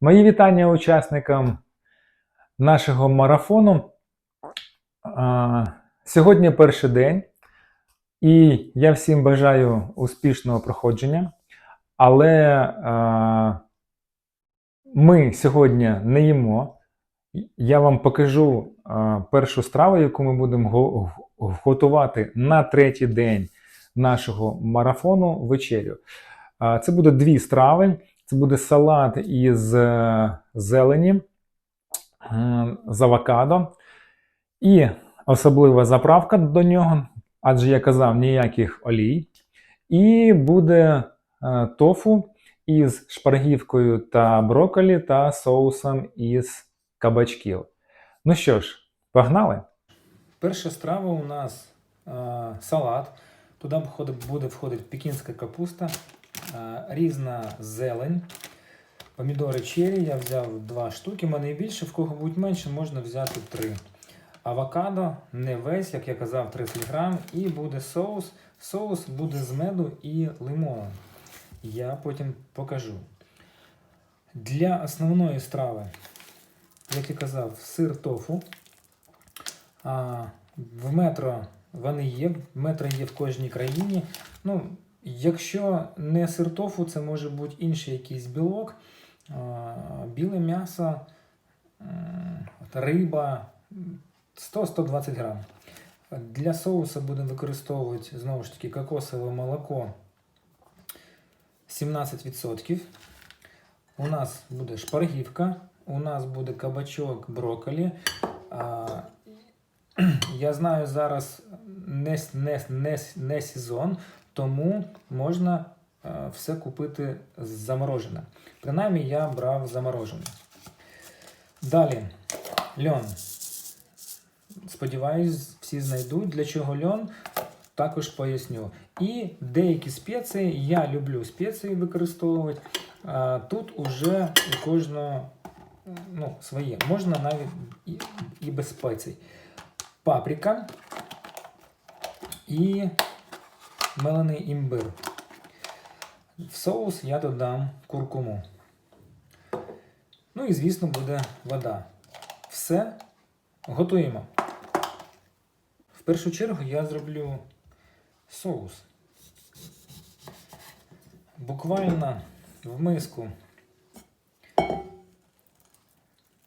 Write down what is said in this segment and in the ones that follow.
Мої вітання учасникам нашого марафону. Сьогодні перший день, і я всім бажаю успішного проходження. Але ми сьогодні не їмо. Я вам покажу першу страву, яку ми будемо го- го- готувати на третій день нашого марафону вечерю. Це буде дві страви. Це буде салат із е, зелені е, з авокадо. І особлива заправка до нього, адже я казав, ніяких олій. І буде е, тофу із шпаргівкою та брокколі та соусом із кабачків. Ну що ж, погнали? Перша страва у нас е, салат. Туди буде входити пекінська капуста, різна зелень, помідори черрі. Я взяв два штуки, в мене і більше, в кого будь менше, можна взяти три. Авокадо, не весь, як я казав, 30 грам, і буде соус. Соус буде з меду і лимону. Я потім покажу. Для основної страви, як я казав, сир тофу. В метро вони є, метро є в кожній країні. Ну, якщо не сир тофу, це може бути інший якийсь білок, біле м'ясо, риба 100-120 грам. Для соусу будемо використовувати знову ж таки кокосове молоко 17%. У нас буде шпаргівка, у нас буде кабачок брокколі. Я знаю зараз не, не, не, не сезон, тому можна е, все купити заморожене. Принаймні я брав заморожене. Далі льон. Сподіваюсь, всі знайдуть. Для чого льон, також поясню. І деякі спеції, я люблю спеції використовувати. Тут уже кожного ну, своє. Можна навіть і без спецій. Паприка і мелений імбир. В соус я додам куркуму. Ну і, звісно, буде вода. Все готуємо. В першу чергу я зроблю соус. Буквально в миску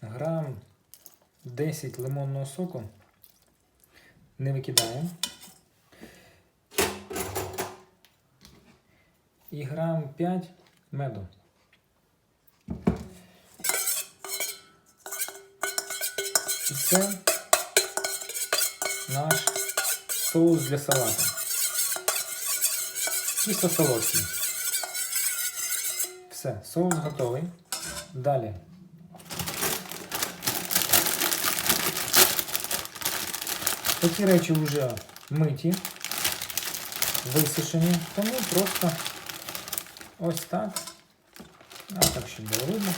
грам 10 лимонного соку. Не викидаємо. І грам 5 меду. І це наш соус для салату. Чисто солодкий. Все, соус готовий. Далі. Такі речі вже миті, висушені, тому просто ось так. А так, щоб було видно.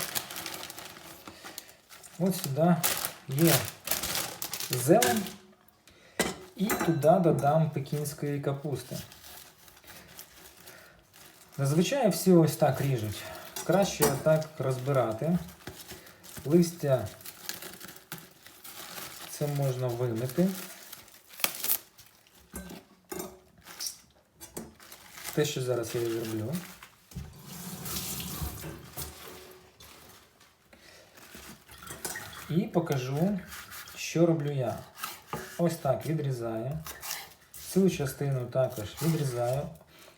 Ось сюди є зелень. І туди додам пекінської капусти. Зазвичай всі ось так ріжуть. Краще так розбирати. Листя це можна вимити. Те, що зараз я і зроблю. І покажу, що роблю я. Ось так відрізаю. Цю частину також відрізаю.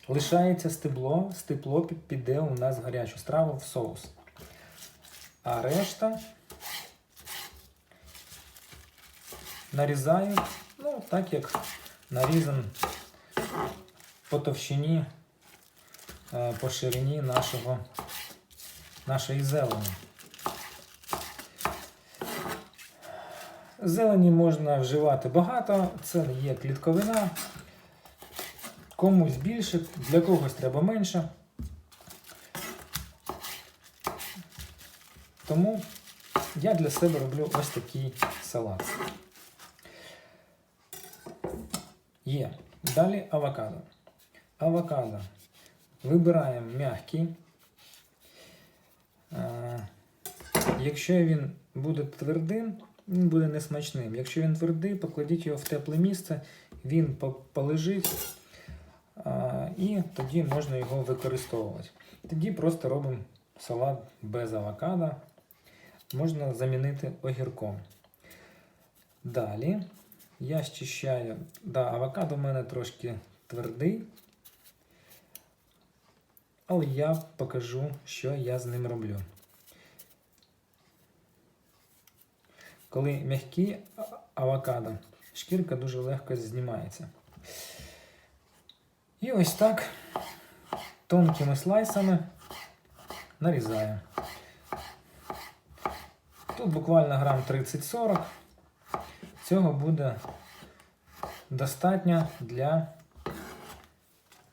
Лишається стебло, стебло піде у нас гарячу страву в соус. А решта нарізаю, ну, так як нарізан по товщині, е, по ширині нашого, нашої зелені. Зелені можна вживати багато, це є клітковина. Комусь більше, для когось треба менше. Тому я для себе роблю ось такий салат. Є. Далі авокадо. Авокадо. Вибираємо м'який. Е, якщо він буде твердим, він буде несмачним. Якщо він твердий, покладіть його в тепле місце, він полежить і тоді можна його використовувати. Тоді просто робимо салат без авокадо. Можна замінити огірком. Далі я щищаю. Да, авокадо в мене трошки твердий. Але я покажу, що я з ним роблю. Коли м'які авокадо, шкірка дуже легко знімається. І ось так тонкими слайсами нарізаю. Тут буквально грам 30-40. Цього буде достатньо для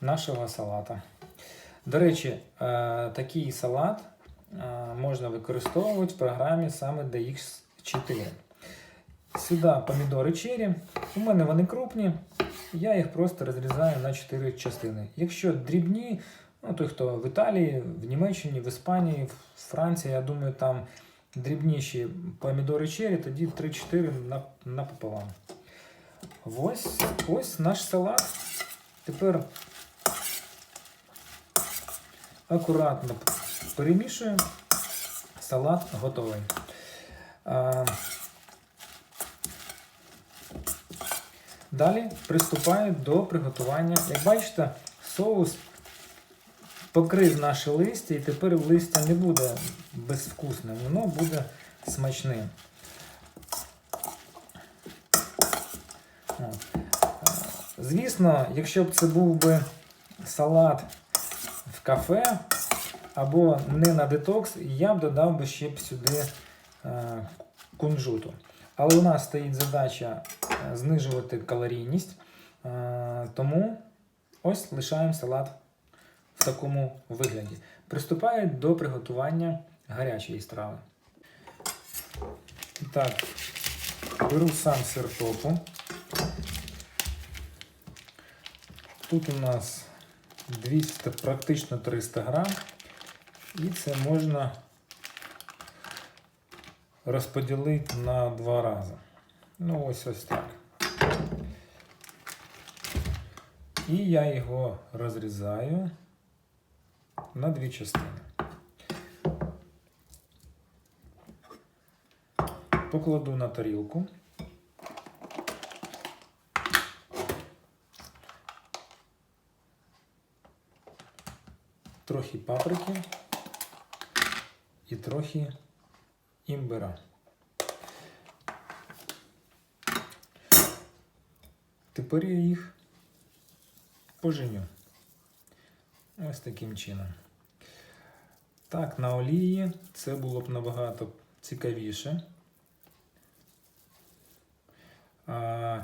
нашого салата. До речі, е, такий салат е, можна використовувати в програмі саме DX4. Сюди помідори черрі. У мене вони крупні. Я їх просто розрізаю на 4 частини. Якщо дрібні, ну той, хто в Італії, в Німеччині, в Іспанії, в Франції, я думаю, там дрібніші помідори черрі, тоді 3-4 напополам. Ось, ось наш салат. Тепер акуратно перемішуємо. Салат готовий. А, Далі приступаю до приготування. Як бачите, соус покрив наше листя, і тепер листя не буде безвкусним, воно буде смачним. Е, Звісно, якщо б це був би салат в кафе або не на детокс, я б додав би ще б сюди е, кунжуту. Але у нас стоїть задача е, знижувати калорійність, е, тому ось лишаємо салат в такому вигляді. Приступаю до приготування гарячої страви. Так, беру сам сир топу. Тут у нас 200, практично 300 грам. І це можна розподілити на два рази. Ну, ось ось так. І я його розрізаю на дві частини. Покладу на тарілку. Трохи паприки і трохи імбира. Тепер я їх поженю. Ось таким чином. Так, на олії це було б набагато цікавіше.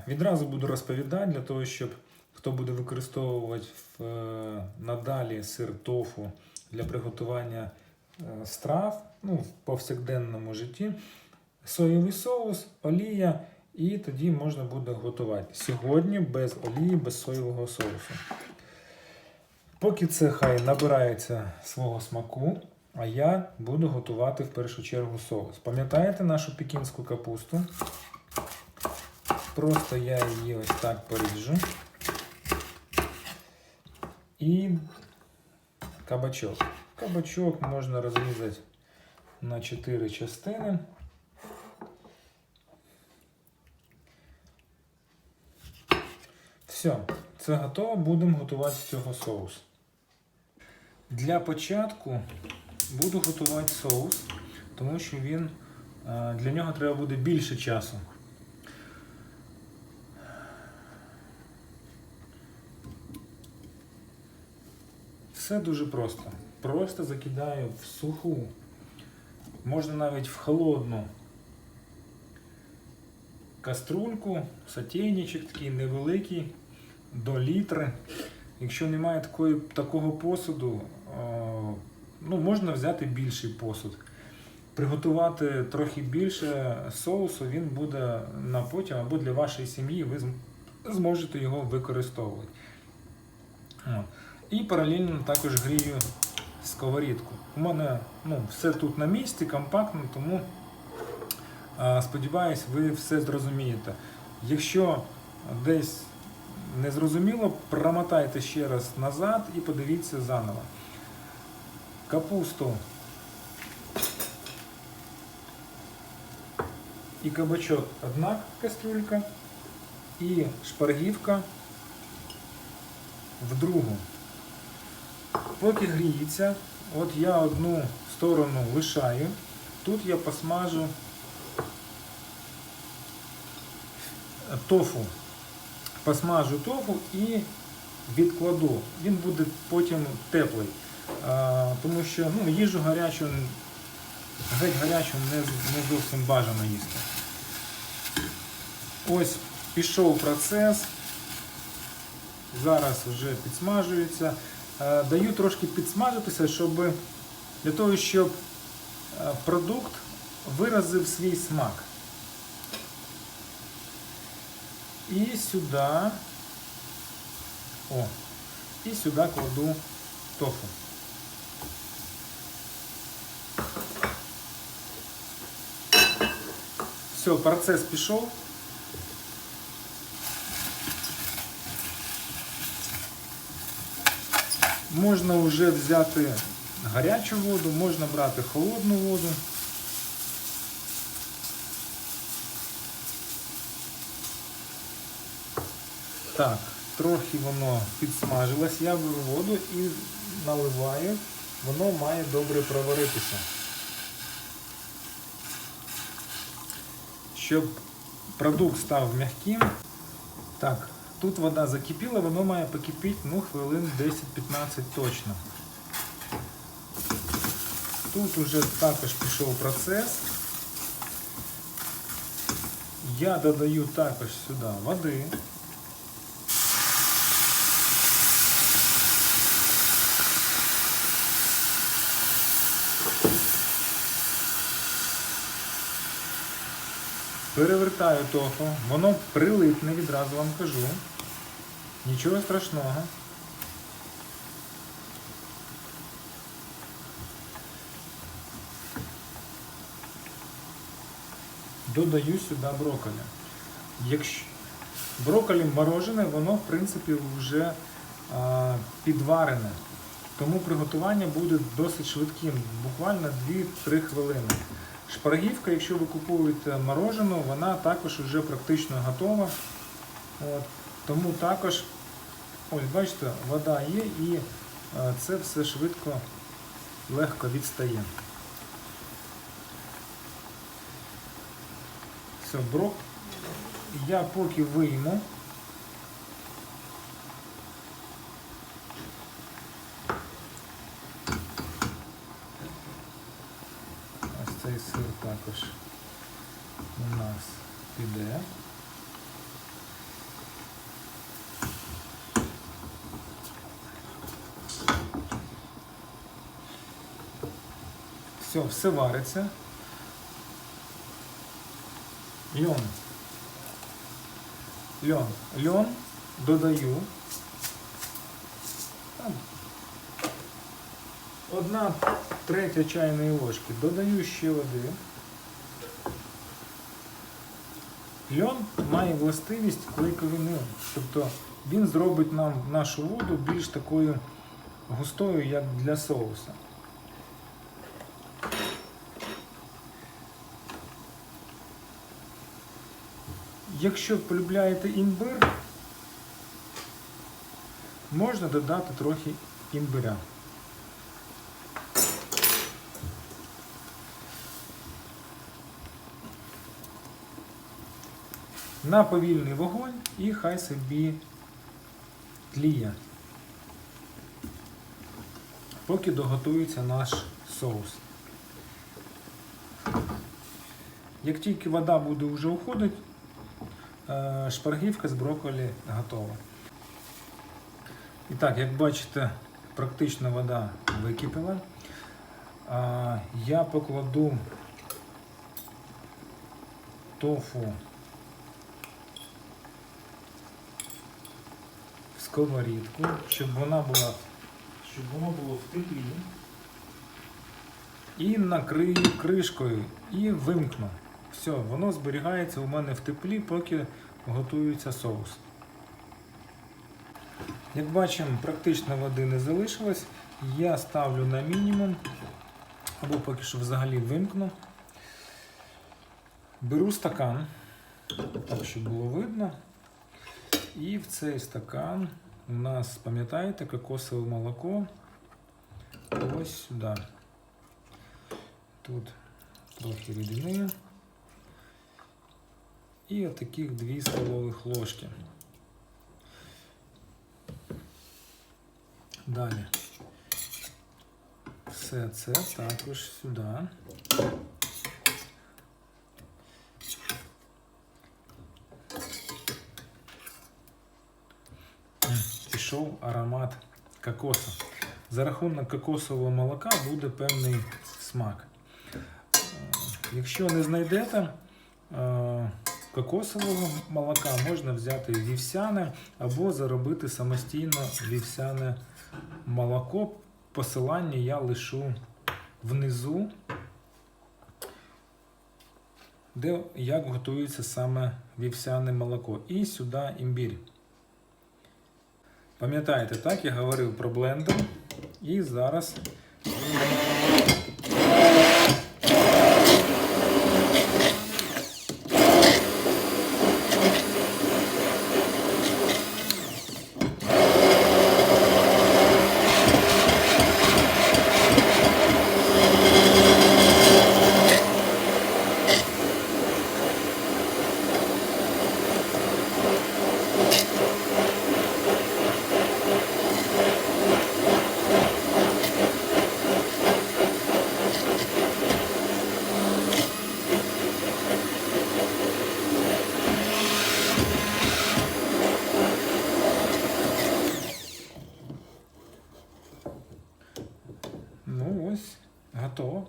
Відразу буду розповідати для того, щоб хто буде використовувати е, надалі сир тофу для приготування е, страв ну, в повсякденному житті. Соєвий соус, олія, і тоді можна буде готувати. Сьогодні без олії, без соєвого соусу. Поки це хай набирається свого смаку, а я буду готувати в першу чергу соус. Пам'ятаєте нашу пекінську капусту? Просто я її ось так поріжу. І кабачок. Кабачок можна розрізати на 4 частини. Все, це готово. Будемо готувати з цього соус. Для початку буду готувати соус, тому що він е, для нього треба буде більше часу. Все дуже просто. Просто закидаю в суху, можна навіть в холодну каструльку, сотейничок такий невеликий, до літри. Якщо немає такої, такого посуду, е, ну, можна взяти більший посуд. Приготувати трохи більше соусу, він буде на потім або для вашої сім'ї, ви зможете його використовувати. І паралельно також грію сковорідку. У мене ну, все тут на місці, компактно, тому сподіваюсь, ви все зрозумієте. Якщо десь не зрозуміло, промотайте ще раз назад і подивіться заново. Капусту і кабачок одна кастрюлька, і шпаргівка в другу. Поки гріється, от я одну сторону лишаю, тут я посмажу тофу. Посмажу тофу і відкладу. Він буде потім теплий. Тому що ну, їжу гарячу, геть гарячу не, не зовсім бажано їсти. Ось пішов процес. Зараз вже підсмажується. Е, Даю трошки підсмажитися, щоб для того, щоб е, продукт виразив свій смак. І сюди, о, і сюди кладу тофу. Все, процес пішов. Можна вже взяти гарячу воду, можна брати холодну воду. Так, трохи воно підсмажилось, я беру воду і наливаю, воно має добре проваритися. Щоб продукт став м'яким. Так, тут вода закипіла, воно має покипіти ну, хвилин 10-15 точно. Тут уже також пішов процес. Я додаю також сюди води. Перевертаю тофу, воно прилипне відразу вам кажу. Нічого страшного. Додаю сюди брокколі. Якщо брокколі морожене, воно в принципі вже а, підварене. Тому приготування буде досить швидким, буквально 2-3 хвилини. Шпаргівка, якщо ви купуєте морожену, вона також вже практично готова. От. Тому також, ось бачите, вода є і е, це все швидко, легко відстає. Все, брок. Я поки вийму. Ось цей сир також у нас піде. Все, все вариться. Льон. Льон. Льон додаю. Одна третя чайної ложки. Додаю ще води. Льон має властивість клейковини. Тобто він зробить нам нашу воду більш такою густою, як для соуса. Якщо полюбляєте імбир, можна додати трохи імбиря. На повільний вогонь і хай собі тліє. Поки доготується наш соус. Як тільки вода буде вже уходити, е, шпаргівка з брокколі готова. І так, як бачите, практично вода википіла. Я покладу тофу сковорідку, щоб вона була, щоб воно було в теплі. і накрию кришкою і вимкну. Все, воно зберігається у мене в теплі, поки готується соус. Як бачимо, практично води не залишилось. Я ставлю на мінімум, або поки що взагалі вимкну. Беру стакан, так щоб було видно. І в цей стакан у нас, пам'ятаєте, кокосове молоко. Ось сюди. Тут трохи рідини. І отаких 2 столових ложки. Далі. Все це також сюди. Пішов аромат кокосу. За рахунок кокосового молока буде певний смак. Якщо не знайдете е, кокосового молока, можна взяти вівсяне або заробити самостійно вівсяне молоко. Посилання я лишу внизу, де як готується саме вівсяне молоко. І сюди імбір. Пам'ятаєте, так, я говорив про блендер. І зараз Ну ось, готово.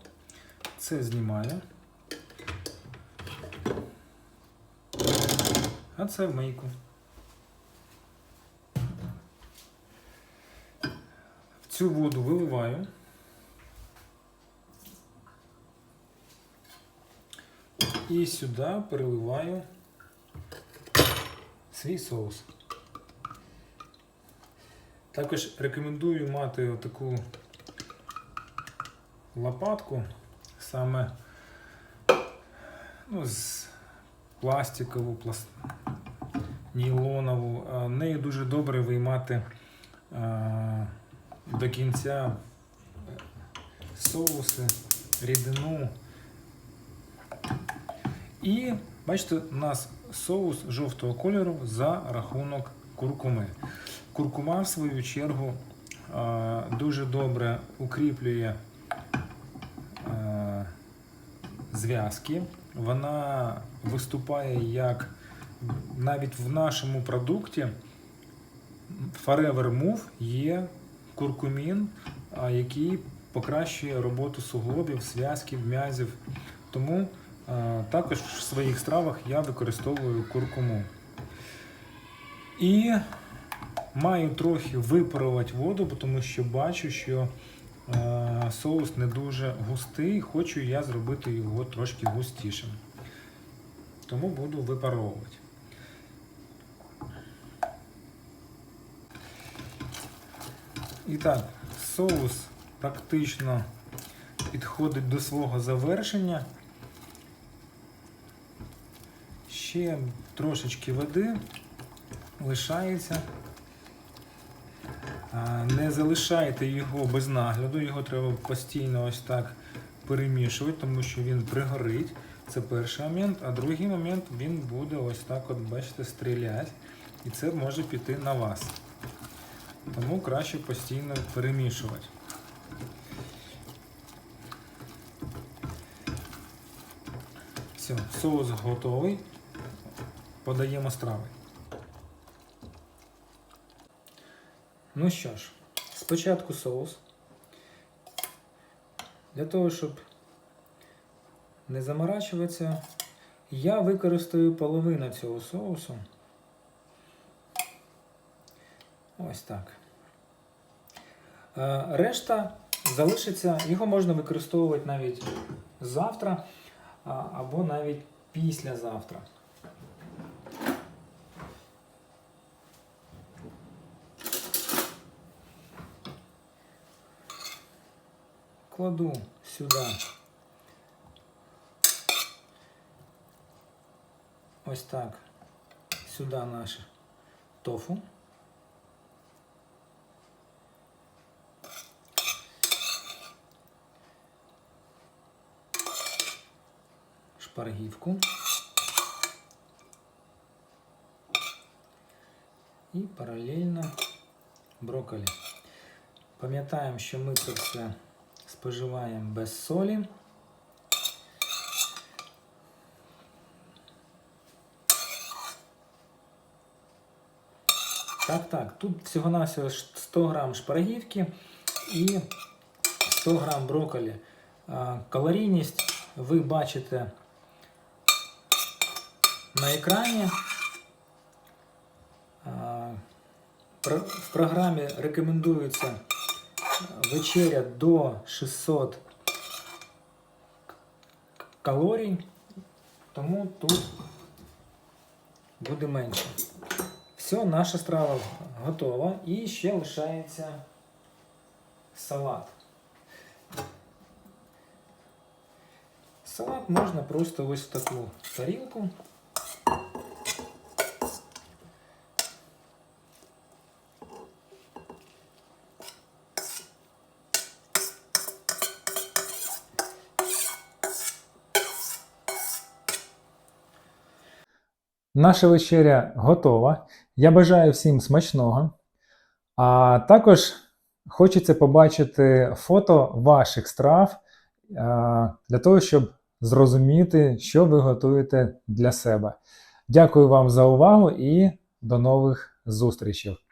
Це знімаю. А це в мийку. В цю воду виливаю. І сюди переливаю свій соус. Також рекомендую мати таку лопатку саме ну, з пластикову, пласт... нейлонову. А, Нею дуже добре виймати а, до кінця соуси, рідину. І бачите, у нас соус жовтого кольору за рахунок куркуми. Куркума, в свою чергу, дуже добре укріплює зв'язки. Вона виступає як навіть в нашому продукті Forever Move є куркумін, який покращує роботу суглобів, зв'язків, м'язів. Тому також в своїх стравах я використовую куркуму. І маю трохи випарувати воду, тому що бачу, що Соус не дуже густий, хочу я зробити його трошки густішим. Тому буду випаровувати. І так, соус практично підходить до свого завершення. Ще трошечки води лишається. Не залишайте його без нагляду, його треба постійно ось так перемішувати, тому що він пригорить. Це перший момент, а другий момент він буде ось так, от, бачите, стріляти. І це може піти на вас. Тому краще постійно перемішувати. Все, соус готовий. Подаємо страви. Ну що ж, спочатку соус. Для того, щоб не заморачуватися, я використаю половину цього соусу. Ось так. Е, Решта залишиться. Його можна використовувати навіть завтра або навіть післязавтра. Кладу сюди ось так сюди наше тофу. Шпаргівку. І паралельно брокколі. Пам'ятаємо, що ми це все споживаємо без солі. Так, так, тут всього-навсього ш- 100 грам шпарагівки і 100 грам брокколі. Калорійність ви бачите на екрані. В програмі рекомендується вечеря до 600 калорій, тому тут буде менше. Все, наша страва готова. І ще лишається салат. Салат можна просто ось в таку тарілку. Наша вечеря готова. Я бажаю всім смачного. А також хочеться побачити фото ваших страв для того, щоб зрозуміти, що ви готуєте для себе. Дякую вам за увагу і до нових зустрічей.